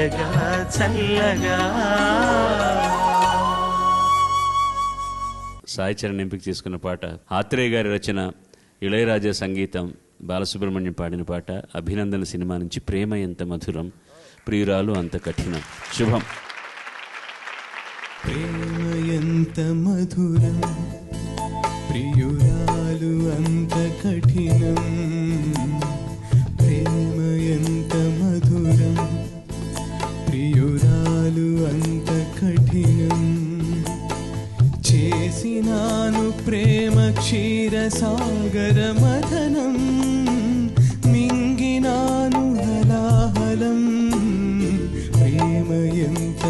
తీయగా చల్లగా. సాయి చరణ్ ఎంపిక చేసుకున్న పాట ఆత్రేయ గారి రచన ఇళయరాజా సంగీతం బాలసుబ్రహ్మణ్యం పాడిన పాట అభినందన సినిమా నుంచి ప్రేమ ఎంత మధురం ప్రియురాలు అంత కఠినం. శుభం. ప్రేమ ఎంత మధురం ప్రియురాలు అంత కఠినం. ప్రియురాలు అంత కఠినం. చేసినాను ప్రేమ క్షీర సాగర మథనం. మింగినాను హలాహలం. ప్రేమ ఎంత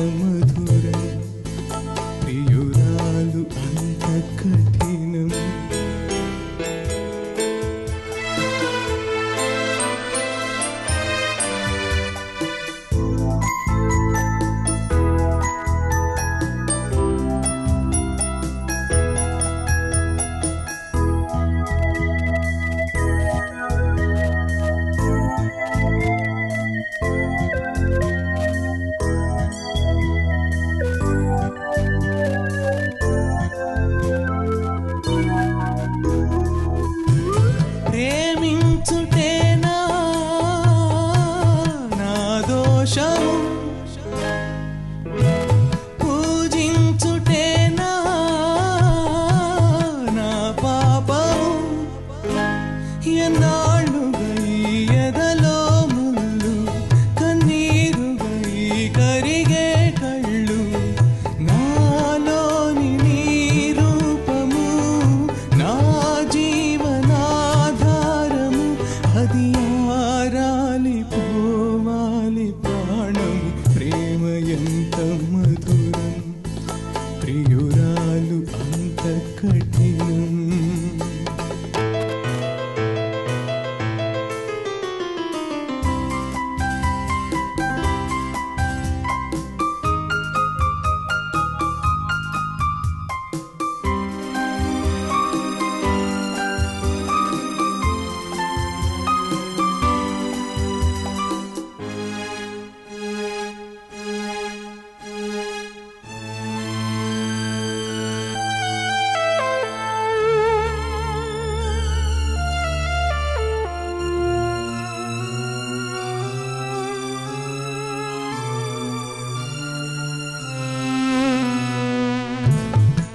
అంత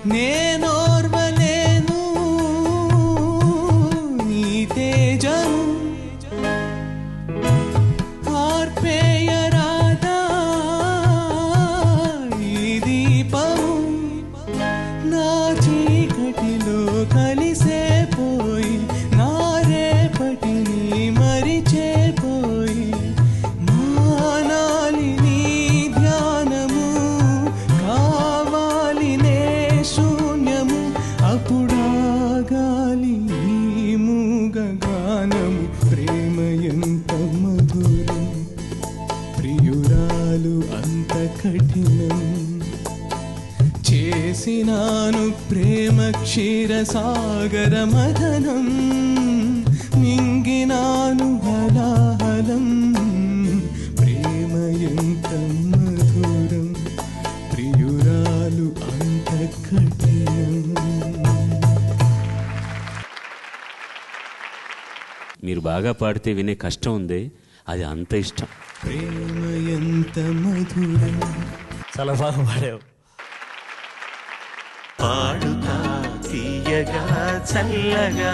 కఠినం గానము ప్రేమ ఎంత మధురం. ప్రియురాలు అంత కఠినం. చేసినాను ప్రేమ క్షీర సాగర మదనం. మింగినాను హలాహలం. ప్రేమ ఎంత మధురం. ప్రియురాలు అంత కఠినం. మీరు బాగా పాడితే వినే కష్టం ఉంది. అది అంత ఇష్టం. ప్రేమ ఎంత మధురం చాలా బాగా పాడావు. పాడుతా తీయగా చల్లగా.